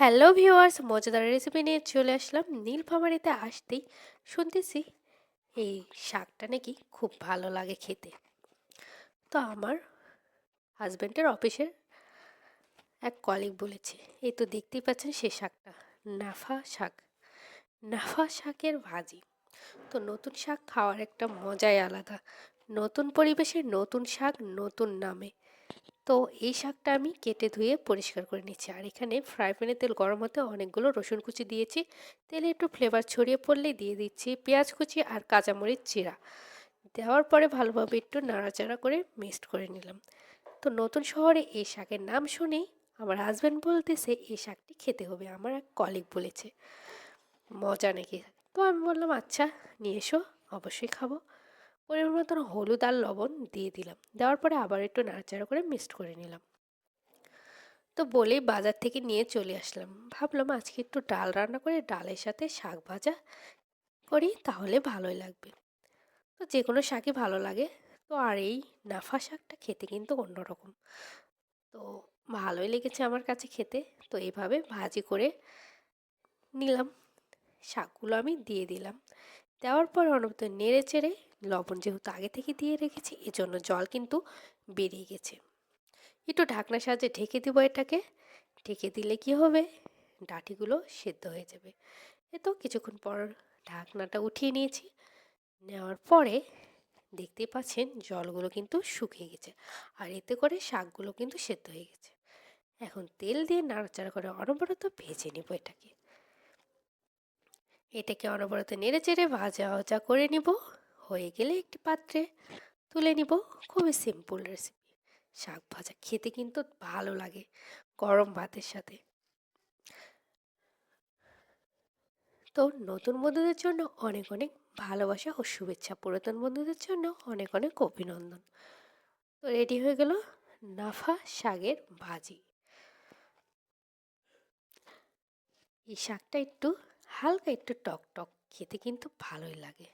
Hello viewers মজাদার recipe নিয়ে চলে আসলাম। নীলফামারিতে আসতেই শুনতেছি এই শাকটা নাকি খুব ভালো লাগে খেতে। তো আমার হাজব্যান্ডের অফিসের এক কলিগ বলেছে, এই তো দেখতেই পাচ্ছেন সে শাকটা, নাফা শাক। নাফা শাকের ভাজি। তো নতুন শাক খাওয়ার একটা মজাই আলাদা। নতুন পরিবেশে নতুন শাক, নতুন নামে। তো এই শাকটা আমি কেটে ধুয়ে পরিষ্কার করে নিচ্ছি আর এখানে ফ্রাই প্যানে তেল গরম হতে অনেকগুলো রসুন কুচি দিয়েছি। তেলে একটু ফ্লেভার ছড়িয়ে পড়লেই দিয়ে দিচ্ছি পেঁয়াজ কুচি আর কাঁচামরিচ চিরা দেওয়ার পরে ভালোভাবে একটু নাড়াচাড়া করে মিক্সড করে নিলাম। তো নতুন শহরে এই শাকের নাম শুনেই আমার হাজব্যান্ড বলতেছে, এই শাকটি খেতে হবে। আমার এক কলিগ বলেছে। মজা নাকি? তো আমি বললাম আচ্ছা নিয়ে এসো, অবশ্যই খাব। পরিমাণ মতন হলুদ আর লবণ দিয়ে দিলাম। দেওয়ার পরে আবার একটু নাড়াচাড়া করে মিক্সড করে নিলাম। তো বলেই বাজার থেকে নিয়ে চলে আসলাম। ভাবলাম আজকে একটু ডাল রান্না করে ডালের সাথে শাক ভাজা করি, তাহলে ভালোই লাগবে। তো যে কোনো শাকই ভালো লাগে। তো আর এই নাফা শাকটা খেতে কিন্তু অন্যরকম। তো ভালোই লেগেছে আমার কাছে খেতে। তো এইভাবে ভাজি করে নিলাম। শাকগুলো আমি দিয়ে দিলাম। দেওয়ার পর অনবত নেড়ে চেড়ে লবণ যেহেতু আগে থেকে দিয়ে রেখেছি, এজন্য জল কিন্তু বেরিয়ে গেছে। একটু ঢাকনার সাহায্যে ঢেকে দেবো এটাকে। ঢেকে দিলে কি হবে? ডাঁটিগুলো সেদ্ধ হয়ে যাবে। এ তো কিছুক্ষণ পর ঢাকনাটা উঠিয়ে নিয়েছি। নেওয়ার পরে দেখতেই পাচ্ছেন জলগুলো কিন্তু শুকিয়ে গেছে। আর এতে করে শাকগুলো কিন্তু সেদ্ধ হয়ে গেছে। এখন তেল দিয়ে নাড়াচাড়া করে অনবরত ভেজে নেব এটাকে। এটাকে অনবরত নেড়ে চেড়ে ভাজা ভাজা করে নিব। হয়ে গেলে একটি পাত্রে তুলে নিব। খুবই সিম্পল রেসিপি শাক ভাজা খেতে কিন্তু ভালো লাগে গরম ভাতের সাথে। তো নতুন বন্ধুদের জন্য অনেক অনেক ভালোবাসা ও শুভেচ্ছা। পুরাতন বন্ধুদের জন্য অনেক অনেক অভিনন্দন। তো রেডি হয়ে গেল নাফা শাকের ভাজি। এই শাকটা একটু হালকা একটু টক টক খেতে কিন্তু ভালোই লাগে।